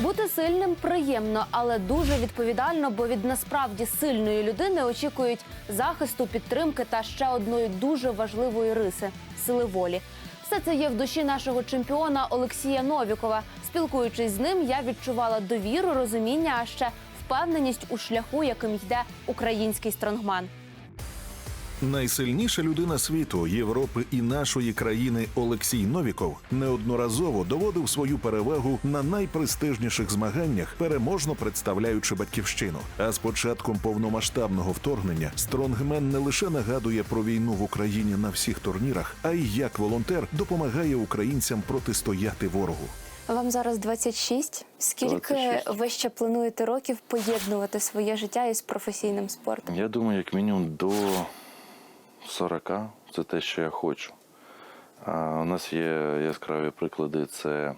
Бути сильним приємно, але дуже відповідально, бо від насправді сильної людини очікують захисту, підтримки та ще одної дуже важливої риси сили волі. Все це є в душі нашого чемпіона Олексія Новікова. Спілкуючись з ним, я відчувала довіру, розуміння, а ще впевненість у шляху, яким йде український стронгман. Найсильніша людина світу, Європи і нашої країни Олексій Новіков неодноразово доводив свою перевагу на найпрестижніших змаганнях, переможно представляючи батьківщину. А з початком повномасштабного вторгнення Стронгмен не лише нагадує про війну в Україні на всіх турнірах, а й як волонтер допомагає українцям протистояти ворогу. Вам зараз 26. Скільки 26. ви ще плануєте років поєднувати своє життя із професійним спортом? Я думаю, як мінімум до 40 це те, що я хочу. У нас є яскраві приклади. Це е,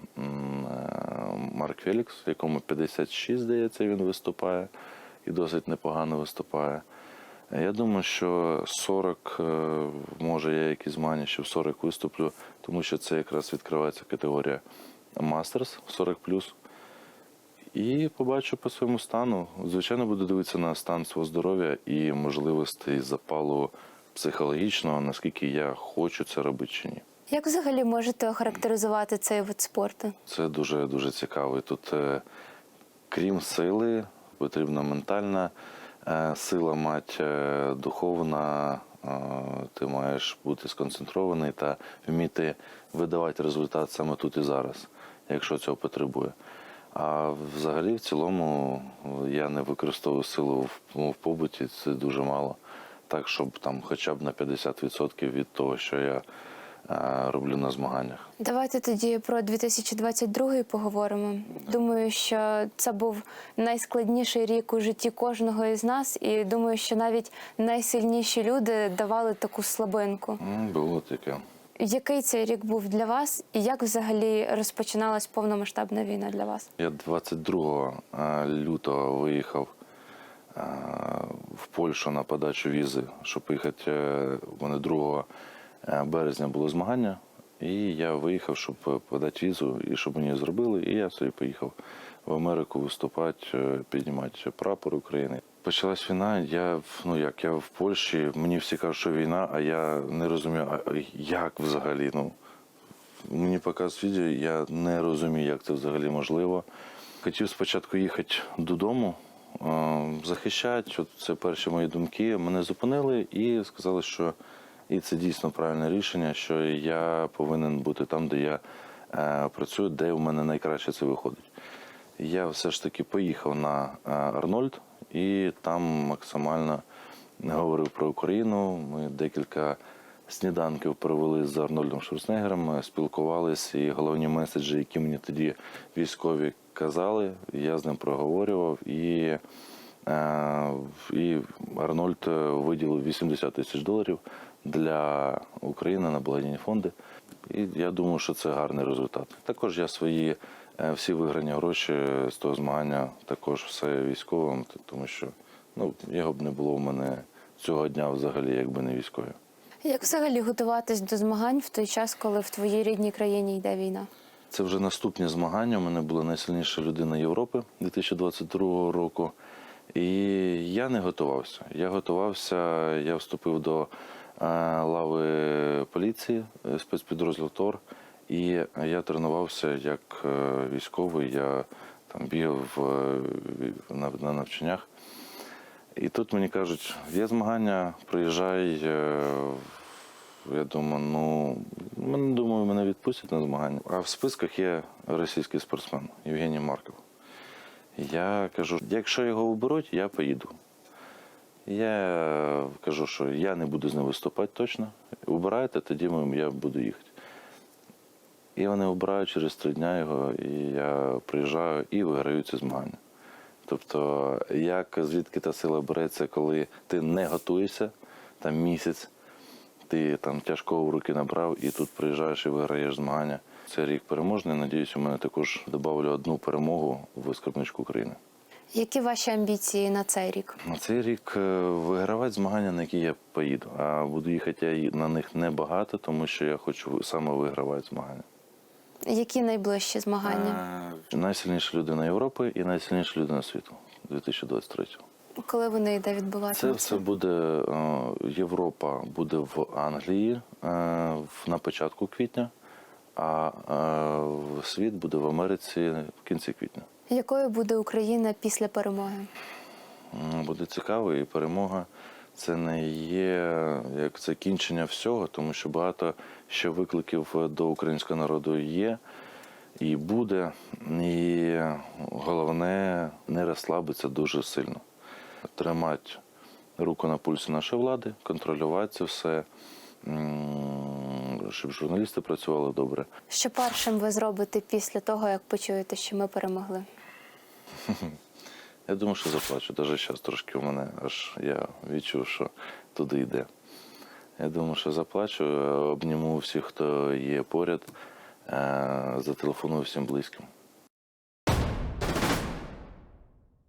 Марк Фелікс, якому 56, здається, він виступає і досить непогано виступає. Я думаю, що 40, е, може я якісь змагання, що в 40 виступлю, тому що це якраз відкривається категорія Мастерс 40 і побачу по своєму стану. Звичайно, буду дивитися на стан свого здоров'я і можливостей запалу психологічного, наскільки я хочу це робити чи ні. Як взагалі можете охарактеризувати цей вид спорту? Це дуже дуже цікаво. І Тут, е, крім сили, потрібна ментальна е, сила, мать е, духовна. е, Ти маєш бути сконцентрований та вміти видавати результат саме тут і зараз, якщо цього потребує. А взагалі, в цілому, я не використовую силу в, ну, в побуті, це дуже мало. Так, щоб там хоча б на 50% від того, що я е, роблю на змаганнях. Давайте тоді про 2022 поговоримо. Думаю, що це був найскладніший рік у житті кожного із нас, і думаю, що навіть найсильніші люди давали таку слабинку. Було таке. Який цей рік був для вас, і як взагалі розпочиналась повномасштабна війна для вас? Я 22 е, лютого виїхав в Польщу на подачу візи, щоб поїхати. е, У мене 2 е, березня було змагання, і я виїхав, щоб подати візу, і щоб мені зробили. І я собі поїхав в Америку виступати, е, піднімати прапор України. Почалась війна. Я ну як я в Польщі, мені всі кажуть, що війна, а я не розумію, а як взагалі. Ну Мені показують відео, я не розумію, як це взагалі можливо. Хотів спочатку їхати додому, е, захищати. Це перші мої думки. Мене зупинили і сказали, що і це дійсно правильне рішення, що я повинен бути там, де я е, працюю, де у мене найкраще це виходить. Я все ж таки поїхав на е, Арнольд і там максимально говорив про Україну. Ми декілька сніданків провели з Арнольдом Шварценеггером, спілкувалися, і головні меседжі, які мені тоді військові казали, я з ним проговорював. І, е, і Арнольд виділив 80 тисяч доларів для України на благодійні фонди. І я думаю, що це гарний результат. Також я свої е, всі виграні гроші з того змагання також все військовим, тому що ну, його б не було в мене цього дня взагалі, якби не військові. Як взагалі готуватись до змагань в той час, коли в твоїй рідній країні йде війна? Це вже наступні змагання. У мене була найсильніша людина Європи 2022 року. І я не готувався. Я готувався, я вступив до е, лави поліції, е, спецпідрозділ ТОР, і я тренувався як е, військовий. Я там бігав на, на навчаннях. І тут мені кажуть, є змагання, приїжджай. Я думаю, ну мене думаю, мене відпустять на змагання. А в списках є російський спортсмен Євгеній Марков. Я кажу, якщо його оберуть, я поїду. Я кажу, що я не буду з ним виступати точно. Обирайте, тоді я буду їхати. І вони обирають через три дня його, і я приїжджаю і виграю ці змагання. Тобто, як звідки та сила береться, коли ти не готуєшся там місяць, ти там тяжкого в руки набрав і тут приїжджаєш і виграєш змагання. Це рік переможний. Надіюсь, у мене також додавлю одну перемогу в скарбничку України. Які ваші амбіції на цей рік? На цей рік е, вигравати змагання, на які я поїду. А буду їхати я на них небагато, тому що я хочу саме вигравати змагання. Які найближчі змагання? Е, Найсильніша людина Європи і найсильніша людина світу 2023. Коли вони йде Це відбуватися? все буде е, Європа буде в Англії е, на початку квітня, а е, світ буде в Америці в кінці квітня. Якою буде Україна після перемоги? Буде цікаво і перемога. Це не є як закінчення всього, тому що багато ще викликів до українського народу є і буде. І головне не розслабитися дуже сильно. Тримати руку на пульсі нашої влади, контролювати це все, щоб журналісти працювали добре. Що першим ви зробите після того, як почуєте, що ми перемогли? Я думаю, що заплачу. Навіть зараз трошки у мене аж я відчув, що туди йде. Я думаю, що заплачу, обніму всіх, хто є поряд, е, зателефоную всім близьким.